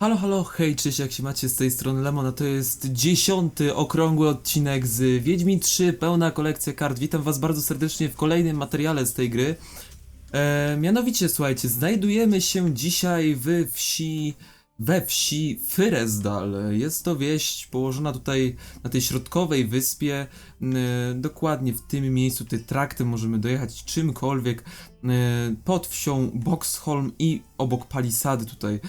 Halo, halo, hej, cześć, jak się macie z tej strony Lemon, a to jest dziesiąty okrągły odcinek z Wiedźmin 3, pełna kolekcja kart. Witam was bardzo serdecznie w kolejnym materiale z tej gry. E, mianowicie, słuchajcie, znajdujemy się dzisiaj w wsi, we wsi Fyresdal. Jest to wieś położona tutaj na tej środkowej wyspie, e, dokładnie w tym miejscu, tutaj traktem możemy dojechać czymkolwiek, e, pod wsią Boxholm i obok palisady tutaj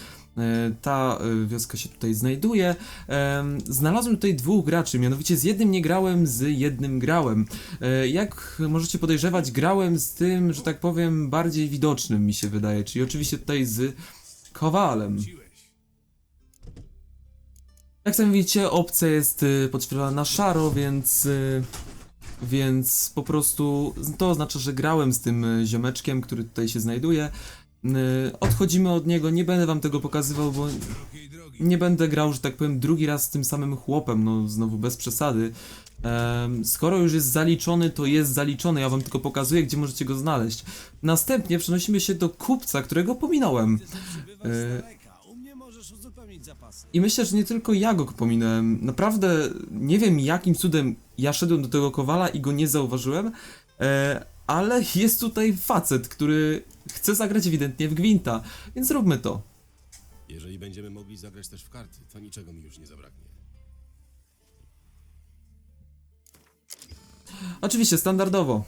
ta e, wioska się tutaj znajduje. Em, Znalazłem tutaj dwóch graczy, mianowicie z jednym nie grałem, z jednym grałem. E, Jak możecie podejrzewać, grałem z tym, że tak powiem, bardziej widocznym mi się wydaje, czyli oczywiście tutaj z Kowalem. Jak sami widzicie, opcja jest podświetlona na szaro, więc... Więc po prostu to oznacza, że grałem z tym ziomeczkiem, który tutaj się znajduje. Y, Odchodzimy od niego, nie będę wam tego pokazywał, bo nie będę grał, że tak powiem, drugi raz z tym samym chłopem, no znowu bez przesady. Skoro już jest zaliczony, to jest zaliczony, ja wam tylko pokazuję, gdzie możecie go znaleźć. Następnie przenosimy się do kupca, którego pominąłem. Zapasy. I myślę, że nie tylko ja go pominąłem. Naprawdę nie wiem, jakim cudem ja szedłem do tego kowala i go nie zauważyłem, e, ale jest tutaj facet, który chce zagrać ewidentnie w gwinta, więc zróbmy to. Jeżeli będziemy mogli zagrać też w karty, to niczego mi już nie zabraknie. Oczywiście, standardowo.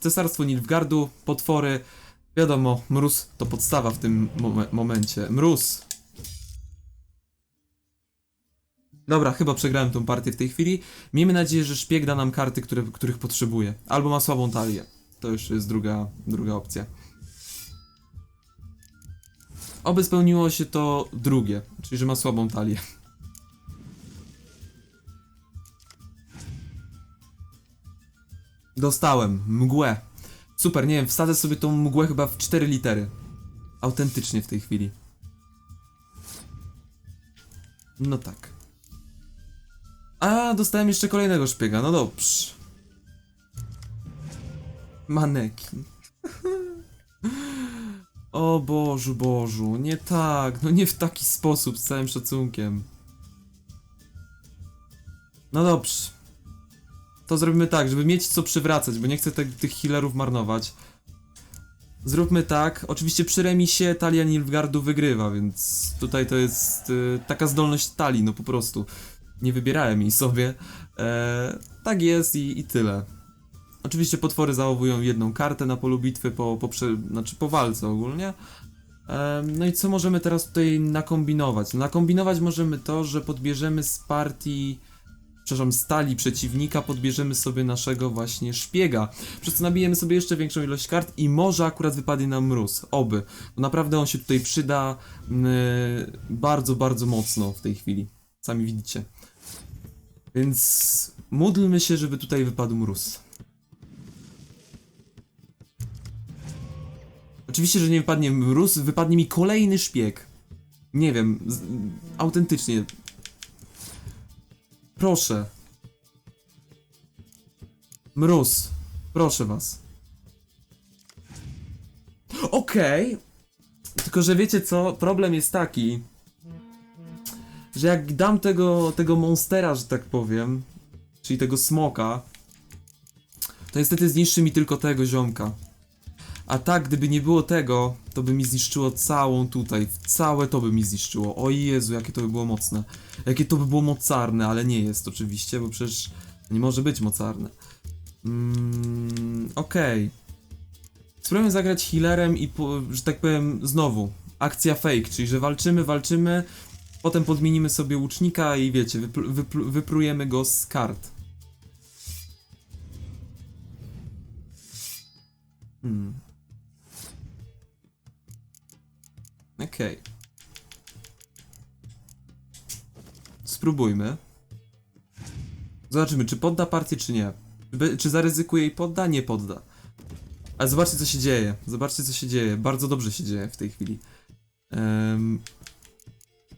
Cesarstwo Nilfgardu, potwory. Wiadomo, mróz to podstawa w tym momen- momencie. Mróz. Dobra, chyba przegrałem tą partię w tej chwili. Miejmy nadzieję, że szpieg da nam karty, które, których potrzebuje. Albo ma słabą talię. To już jest druga, druga opcja. Oby spełniło się to drugie, czyli że ma słabą talię. Dostałem mgłę. Super, nie wiem, wsadzę sobie tą mgłę chyba w 4 litery. Autentycznie w tej chwili. No tak. A, dostałem jeszcze kolejnego szpiega, no dobrze. Manekin. o Bożu, Bożu, nie tak, no nie w taki sposób, z całym szacunkiem. No dobrze. To zrobimy tak, żeby mieć co przywracać, bo nie chcę te, tych healerów marnować. Zróbmy tak. Oczywiście przy remisie talia Nilfgardu wygrywa, więc tutaj to jest y, taka zdolność talii, no po prostu. Nie wybierałem jej sobie. E, tak jest i, i tyle. Oczywiście potwory zachowują jedną kartę na polu bitwy po, po, prze, znaczy po walce ogólnie. No i co możemy teraz tutaj nakombinować? No, nakombinować możemy to, że podbierzemy z partii przepraszam, stali przeciwnika, podbierzemy sobie naszego właśnie szpiega. Przez co nabijemy sobie jeszcze większą ilość kart i może akurat wypadnie nam mróz. Oby. Bo naprawdę on się tutaj przyda mm, bardzo, bardzo mocno w tej chwili. Sami widzicie. Więc módlmy się, żeby tutaj wypadł mróz. Oczywiście, że nie wypadnie mróz, wypadnie mi kolejny szpieg. Nie wiem, z, autentycznie, Proszę. Mróz. Proszę was. Okej. Tylko, że wiecie co? Problem jest taki, że jak dam tego, tego monstera, że tak powiem, czyli tego smoka, to niestety zniszczy mi tylko tego ziomka. A tak, gdyby nie było tego, to by mi zniszczyło całą tutaj. Całe to by mi zniszczyło. O Jezu, jakie to by było mocne. Jakie to by było mocarne, ale nie jest oczywiście, bo przecież nie może być mocarne. Mm, Okej. Spróbujemy zagrać healerem i, po, że tak powiem, znowu. Akcja fake, czyli że walczymy, walczymy, potem podmienimy sobie łucznika i wiecie, wypl- wypl- go z kart. Hmm. Okej. Spróbujmy. Zobaczymy, czy podda partię, czy nie. Czy zaryzykuje i podda? Nie podda. Ale zobaczcie, co się dzieje. Zobaczcie, co się dzieje. Bardzo dobrze się dzieje w tej chwili. Um,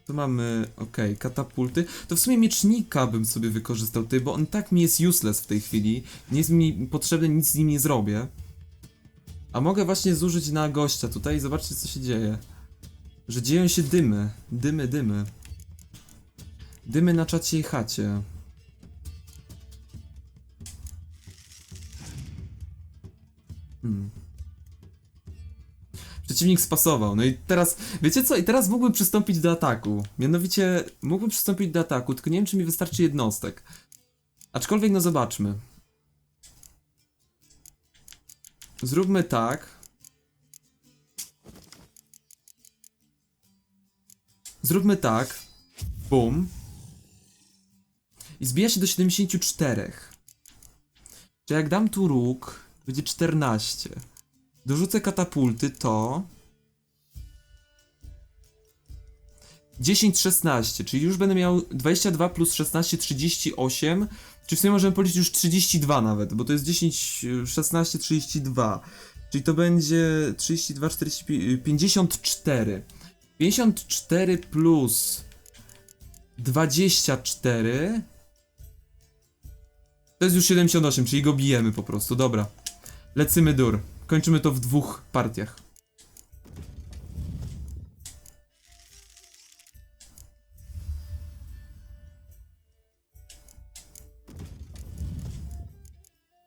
tu mamy, okej, katapulty. To w sumie miecznika bym sobie wykorzystał tutaj, bo on tak mi jest useless w tej chwili. Nie jest mi potrzebny, nic z nim nie zrobię. A mogę właśnie zużyć na gościa tutaj zobaczcie, co się dzieje. Że dzieją się dymy. Dymy, dymy. Dymy na czacie i chacie. Hmm. Przeciwnik spasował. No i teraz, wiecie co? I teraz mógłbym przystąpić do ataku. Mianowicie, mógłbym przystąpić do ataku, tylko nie wiem, czy mi wystarczy jednostek. Aczkolwiek, no zobaczmy. Zróbmy tak. Zróbmy tak. Bum. I zbija się do 74. Czy jak dam tu róg, będzie 14. Dorzucę katapulty, to... 10, 16, czyli już będę miał 22 plus 16, 38. Czy w sumie możemy policzyć już 32 nawet, bo to jest 10, 16, 32. Czyli to będzie 32, 45, 54. 54 plus 24 to jest już 78, czyli go bijemy po prostu, dobra. Lecymy dur. Kończymy to w dwóch partiach.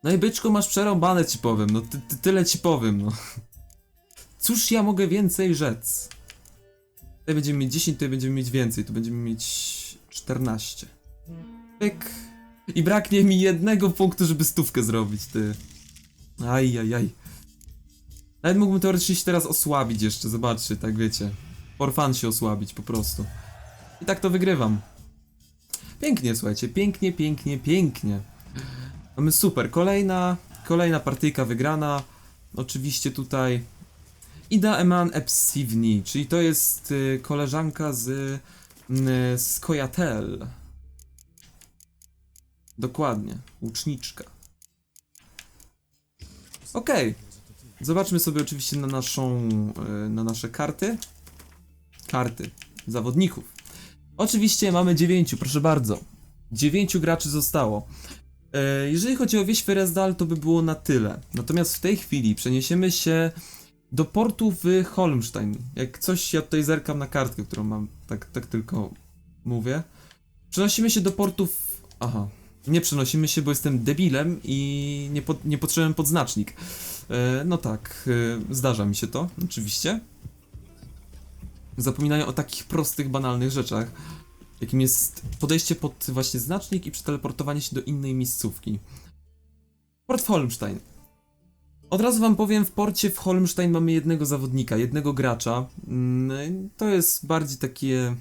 No i byczku masz przerąbane ci powiem, no ty, ty, tyle ci powiem, no. Cóż ja mogę więcej rzec? Tutaj będziemy mieć 10, tutaj będziemy mieć więcej, tu będziemy mieć 14. Pyk. I braknie mi jednego punktu, żeby stówkę zrobić, ty. Aj, aj, aj. Nawet mógłbym teoretycznie się teraz osłabić jeszcze, zobaczcie, tak wiecie. For fun się osłabić, po prostu. I tak to wygrywam. Pięknie, słuchajcie, pięknie, pięknie, pięknie. Mamy super, kolejna, kolejna partyjka wygrana. Oczywiście tutaj Ida Eman Epsivni, czyli to jest y, koleżanka z, y, z Kojatel. Dokładnie, łuczniczka. Okej. Zobaczmy sobie oczywiście na naszą, y, na nasze karty. Karty zawodników. Oczywiście mamy dziewięciu, proszę bardzo. Dziewięciu graczy zostało. E, Jeżeli chodzi o wieś Ferezdal, to by było na tyle. Natomiast w tej chwili przeniesiemy się do portu w Holmstein. Jak coś, ja tutaj zerkam na kartkę, którą mam, tak, tak tylko mówię. Przenosimy się do portów. Aha. Nie przenosimy się, bo jestem debilem i nie, pod, nie potrzebujemy podznacznik. E, no tak, e, zdarza mi się to, oczywiście. Zapominają o takich prostych, banalnych rzeczach, jakim jest podejście pod właśnie znacznik i przeteleportowanie się do innej miejscówki. Port w Holmstein. Od razu wam powiem, w porcie w Holmstein mamy jednego zawodnika, jednego gracza. Mm, To jest bardziej takie.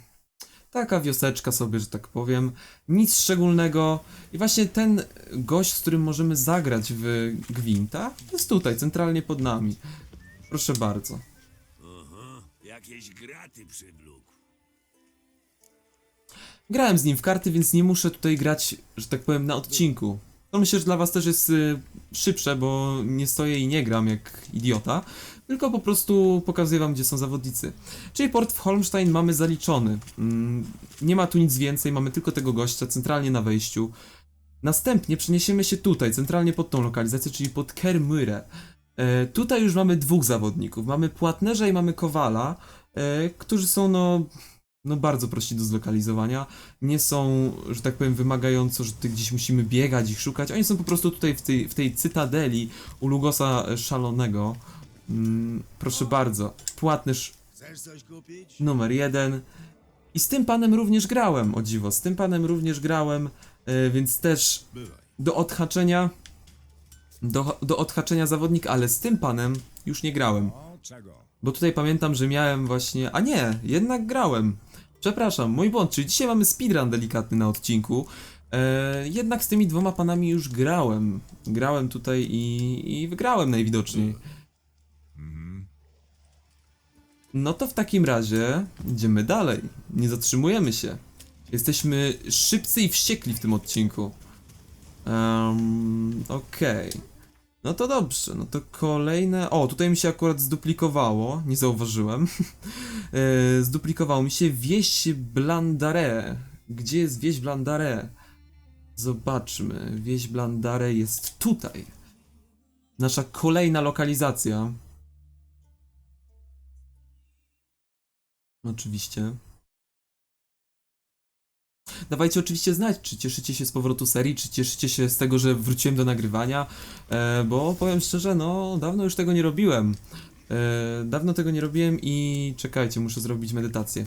Taka wioseczka sobie, że tak powiem. Nic szczególnego. I właśnie ten gość, z którym możemy zagrać w Gwinta, jest tutaj, centralnie pod nami. Proszę bardzo. Jakieś graty. Grałem z nim w karty, więc nie muszę tutaj grać, że tak powiem, na odcinku. To myślę, że dla was też jest y, szybsze, bo nie stoję i nie gram jak idiota, tylko po prostu pokazuję wam, gdzie są zawodnicy. Czyli port w Holmstein mamy zaliczony. Mm, nie ma tu nic więcej, mamy tylko tego gościa centralnie na wejściu. Następnie przeniesiemy się tutaj, centralnie pod tą lokalizację, czyli pod Kermyrę. E, tutaj już mamy dwóch zawodników. Mamy Płatnerza i mamy Kowala, e, którzy są no no bardzo prości do zlokalizowania. Nie są, że tak powiem, wymagająco, że ty gdzieś musimy biegać ich szukać. Oni są po prostu tutaj w tej, w tej cytadeli u Lugosa Szalonego. Mm, proszę bardzo, kupić? numer jeden. I z tym panem również grałem, o dziwo. Z tym panem również grałem, e, więc też do odhaczenia. Do, do odhaczenia zawodnik, ale z tym panem już nie grałem. Bo tutaj pamiętam, że miałem właśnie. A nie, jednak grałem. Przepraszam, mój błąd, czyli dzisiaj mamy speedrun delikatny na odcinku. E, jednak z tymi dwoma panami już grałem. Grałem tutaj i, i wygrałem najwidoczniej. No to w takim razie idziemy dalej. Nie zatrzymujemy się. Jesteśmy szybcy i wściekli w tym odcinku. Um, Okej. No to dobrze, no to kolejne. O, tutaj mi się akurat zduplikowało, nie zauważyłem. e, zduplikowało mi się wieś Blandare. Gdzie jest wieś Blandare? Zobaczmy. Wieś Blandare jest tutaj. Nasza kolejna lokalizacja. Oczywiście. Dawajcie oczywiście znać, czy cieszycie się z powrotu serii, czy cieszycie się z tego, że wróciłem do nagrywania, e, bo powiem szczerze, no dawno już tego nie robiłem. E, dawno tego nie robiłem i czekajcie, muszę zrobić medytację.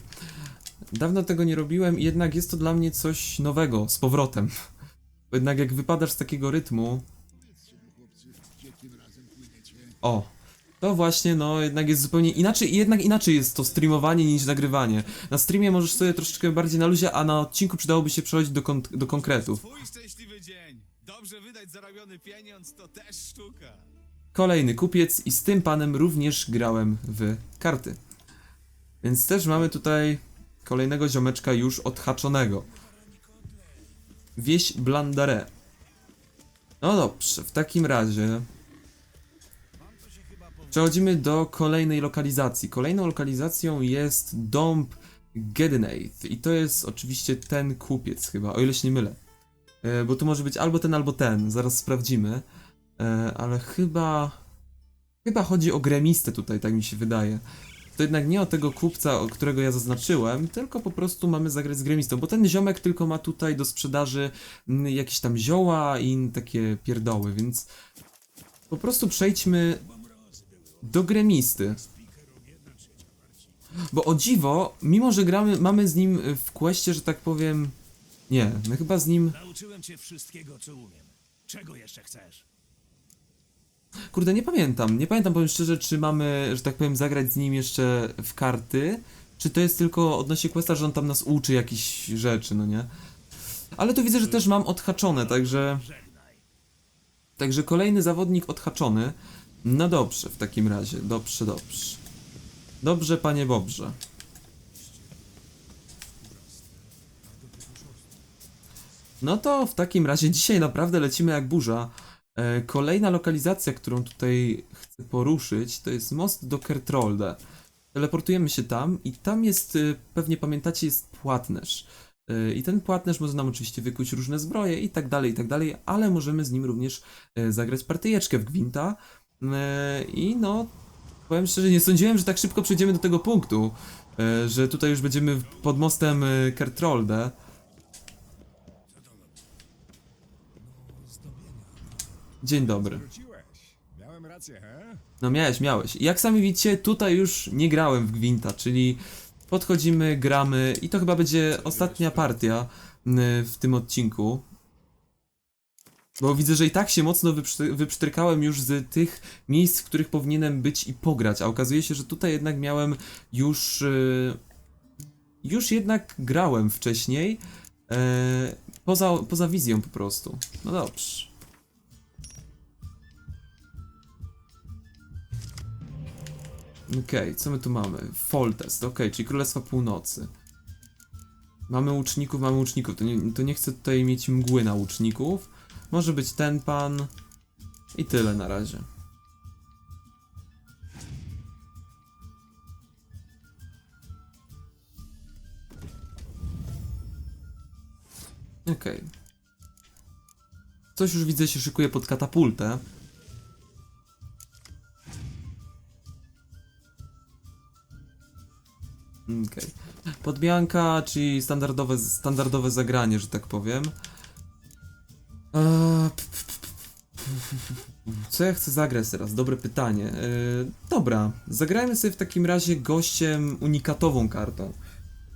Dawno tego nie robiłem i jednak jest to dla mnie coś nowego, z powrotem. Jednak jak wypadasz z takiego rytmu... O, to właśnie, no jednak jest zupełnie inaczej, jednak inaczej jest to streamowanie niż nagrywanie. Na streamie możesz sobie troszeczkę bardziej na luzie, a na odcinku przydałoby się przechodzić do, kon- do konkretów. Twój szczęśliwy dzień. Dobrze wydać zarobiony pieniądz to też sztuka. Kolejny kupiec i z tym panem również grałem w karty. Więc też mamy tutaj kolejnego ziomeczka już odhaczonego. Wieś Blandare. No dobrze, w takim razie przechodzimy do kolejnej lokalizacji. Kolejną lokalizacją jest dąb Gedenaith i to jest oczywiście ten kupiec chyba, o ile się nie mylę. E, Bo tu może być albo ten, albo ten, zaraz sprawdzimy. E, ale chyba. Chyba chodzi o gremistę tutaj, tak mi się wydaje. To jednak nie o tego kupca, którego ja zaznaczyłem, tylko po prostu mamy zagrać z gremistą, bo ten ziomek tylko ma tutaj do sprzedaży mm, jakieś tam zioła i takie pierdoły, więc po prostu przejdźmy do gremisty. Bo o dziwo, mimo że gramy, mamy z nim w questie, że tak powiem. Nie, my chyba z nim. Nauczyłem cię wszystkiego, co umiem. Czego jeszcze chcesz? Kurde, nie pamiętam. Nie pamiętam, powiem szczerze, czy mamy, że tak powiem, zagrać z nim jeszcze w karty, czy to jest tylko odnośnie questa, że on tam nas uczy jakichś rzeczy, no nie? Ale tu widzę, że też mam odhaczone, także... Także kolejny zawodnik odhaczony. No dobrze, w takim razie. Dobrze, dobrze. Dobrze, panie Bobrze. No to w takim razie dzisiaj naprawdę lecimy jak burza. E, Kolejna lokalizacja, którą tutaj chcę poruszyć, to jest most do Kertrolde. Teleportujemy się tam i tam jest, y, pewnie pamiętacie, jest płatnerz. Y, I ten płatnerz może nam oczywiście wykuć różne zbroje i tak dalej, i tak dalej, ale możemy z nim również e, zagrać partyjeczkę w Gwinta. E, I no, powiem szczerze, nie sądziłem, że tak szybko przejdziemy do tego punktu, e, że tutaj już będziemy pod mostem e, Kertrolde. Dzień dobry. No miałeś, miałeś. Jak sami widzicie, tutaj już nie grałem w Gwinta, czyli podchodzimy, gramy i to chyba będzie ostatnia partia w tym odcinku. Bo widzę, że i tak się mocno wyprzy- już z tych miejsc, w których powinienem być i pograć, a okazuje się, że tutaj jednak miałem już... y, Już jednak grałem wcześniej, e, poza, poza wizją po prostu. No dobrze. Okej, co my tu mamy? Foltest, okej, czyli Królestwa Północy. Mamy łuczników, mamy łuczników. To nie, to nie chcę tutaj mieć mgły na łuczników. Może być ten pan. I tyle na razie. Okej. Coś już widzę się szykuje pod katapultę. Okej. Podmianka, czyli standardowe, standardowe zagranie, że tak powiem. Co ja chcę zagrać teraz? Dobre pytanie. Eee, dobra, zagrajmy sobie w takim razie gościem unikatową kartą.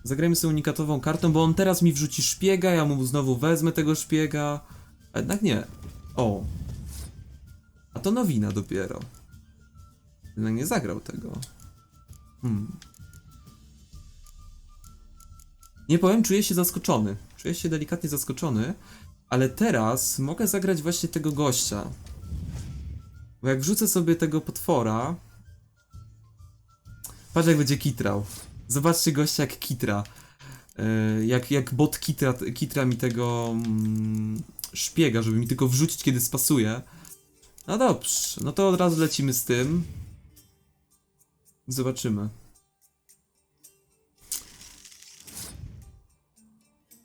Zagrajmy sobie unikatową kartą, bo on teraz mi wrzuci szpiega, ja mu znowu wezmę tego szpiega. A jednak nie. O. A to nowina dopiero. Jednak nie zagrał tego. Hmm. Nie powiem, czuję się zaskoczony. Czuję się delikatnie zaskoczony, ale teraz mogę zagrać właśnie tego gościa. Bo jak wrzucę sobie tego potwora. Patrz jak będzie kitrał. Zobaczcie gościa jak kitra. Yy, jak, jak bot kitra, kitra mi tego mm, szpiega, żeby mi tylko wrzucić kiedy spasuje. No dobrze, no to od razu lecimy z tym. Zobaczymy.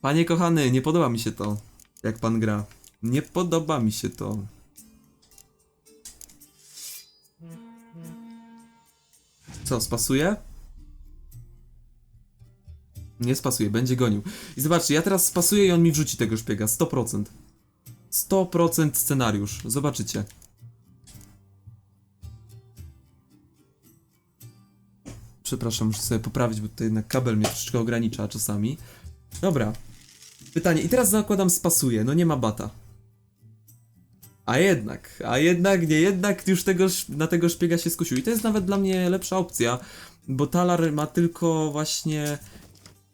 Panie kochany, nie podoba mi się to, jak pan gra. Nie podoba mi się to. Co, spasuje? Nie spasuje, będzie gonił. I zobaczcie, ja teraz spasuję i on mi wrzuci tego szpiega. 100%. 100% scenariusz. Zobaczycie. Przepraszam, muszę sobie poprawić, bo tutaj jednak kabel mnie troszeczkę ogranicza czasami. Dobra. Pytanie. I teraz zakładam spasuję. No nie ma bata. A jednak, a jednak, nie jednak już tego, na tego szpiega się skusił. I to jest nawet dla mnie lepsza opcja, bo Talar ma tylko właśnie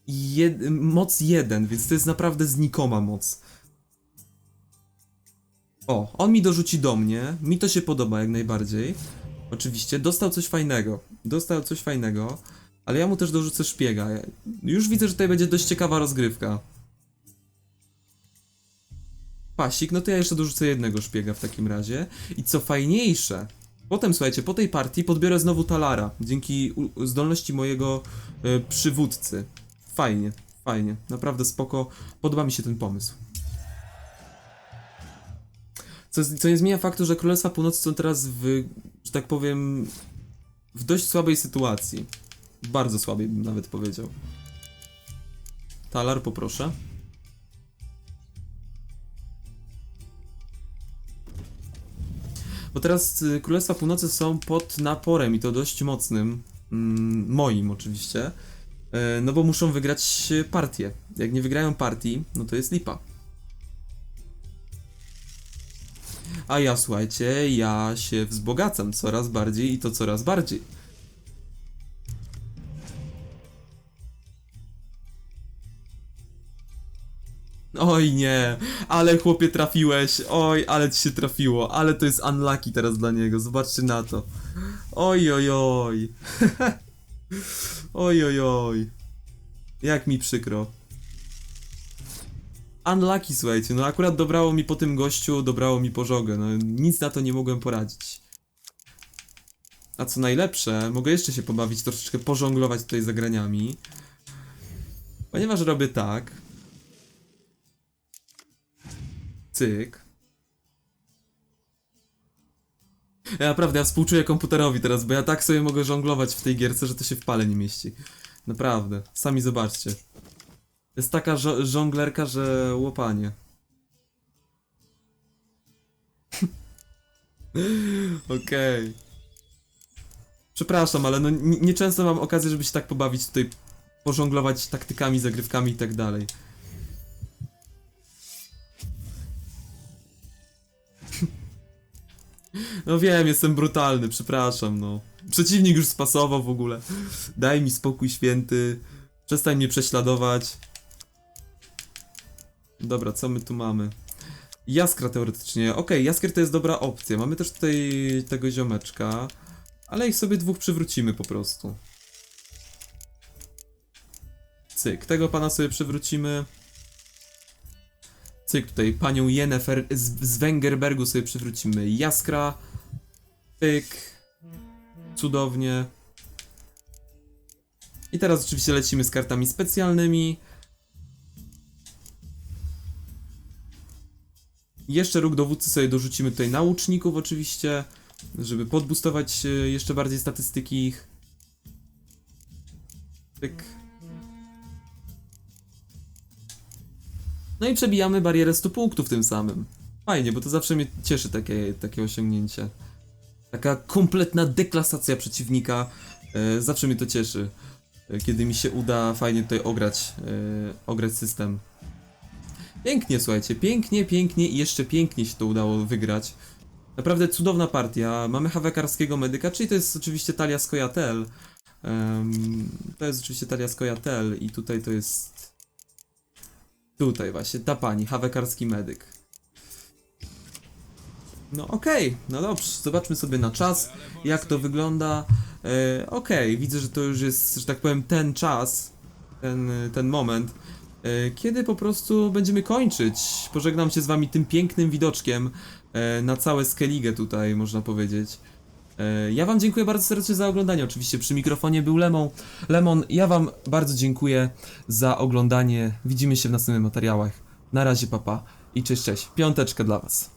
jed, moc 1, więc to jest naprawdę znikoma moc. O, on mi dorzuci do mnie, mi to się podoba jak najbardziej. Oczywiście, dostał coś fajnego, dostał coś fajnego, ale ja mu też dorzucę szpiega. Już widzę, że tutaj będzie dość ciekawa rozgrywka. Pasik, no to ja jeszcze dorzucę jednego szpiega w takim razie. I co fajniejsze, potem słuchajcie, po tej partii podbiorę znowu Talara, dzięki zdolności mojego e, przywódcy. Fajnie, fajnie, naprawdę spoko, podoba mi się ten pomysł. Co, co nie zmienia faktu, że Królestwa Północy są teraz w, że tak powiem, w dość słabej sytuacji. Bardzo słabej bym nawet powiedział. Talar, poproszę. Bo teraz y, Królestwa Północy są pod naporem i to dość mocnym. Mm, moim oczywiście. E, no bo muszą wygrać partię. Jak nie wygrają partii, no to jest lipa. A ja słuchajcie, ja się wzbogacam coraz bardziej i to coraz bardziej. Oj nie, ale chłopie trafiłeś, oj, ale ci się trafiło, ale to jest unlucky teraz dla niego, zobaczcie na to. Oj, oj, oj. oj, oj, oj. Jak mi przykro. Unlucky, słuchajcie, no akurat dobrało mi po tym gościu, dobrało mi pożogę, no nic na to nie mogłem poradzić. A co najlepsze, mogę jeszcze się pobawić, troszeczkę pożonglować tutaj zagraniami. Ponieważ robię tak. Cyk. Ja naprawdę, ja współczuję komputerowi teraz, bo ja tak sobie mogę żonglować w tej gierce, że to się w pale nie mieści. Naprawdę, sami zobaczcie. Jest taka żo- żonglerka, że łopanie. Okej. Przepraszam, ale no nieczęsto mam okazję, żeby się tak pobawić tutaj, pożonglować taktykami, zagrywkami i tak dalej. No wiem, jestem brutalny, przepraszam, no. Przeciwnik już spasował w ogóle. Daj mi spokój święty. Przestań mnie prześladować. Dobra, co my tu mamy? Jaskra teoretycznie. Okej, Jaskier to jest dobra opcja. Mamy też tutaj tego ziomeczka. Ale ich sobie dwóch przywrócimy po prostu. Cyk, tego pana sobie przywrócimy. Cyk, tutaj panią Jennefer z, z Wengerbergu sobie przywrócimy. Jaskra. Pyk. Cudownie. I teraz oczywiście lecimy z kartami specjalnymi. Jeszcze róg dowódcy sobie dorzucimy tutaj nauczników oczywiście, żeby podbustować e, jeszcze bardziej statystyki ich. Pyk. No i przebijamy barierę 100 punktów tym samym. Fajnie, bo to zawsze mnie cieszy takie, takie osiągnięcie. Taka kompletna deklasacja przeciwnika. E, zawsze mnie to cieszy. E, kiedy mi się uda fajnie tutaj ograć, e, ograć system. Pięknie, słuchajcie, pięknie, pięknie i jeszcze pięknie się to udało wygrać. Naprawdę cudowna partia. Mamy hawekarskiego medyka, czyli to jest oczywiście Talia Skojatel. Em, to jest oczywiście Talia Skojatel i tutaj to jest... Tutaj właśnie, ta pani, hawekarski medyk. No okej, no dobrze, zobaczmy sobie na czas, jak to wygląda. E, okej, widzę, że to już jest, że tak powiem, ten czas, ten, ten moment, e, kiedy po prostu będziemy kończyć. Pożegnam się z wami tym pięknym widoczkiem e, na całe Skellige tutaj, można powiedzieć. E, Ja wam dziękuję bardzo serdecznie za oglądanie. Oczywiście przy mikrofonie był Lemon. Lemon, ja wam bardzo dziękuję za oglądanie. Widzimy się w następnych materiałach. Na razie, papa i cześć, cześć. Piąteczkę dla was.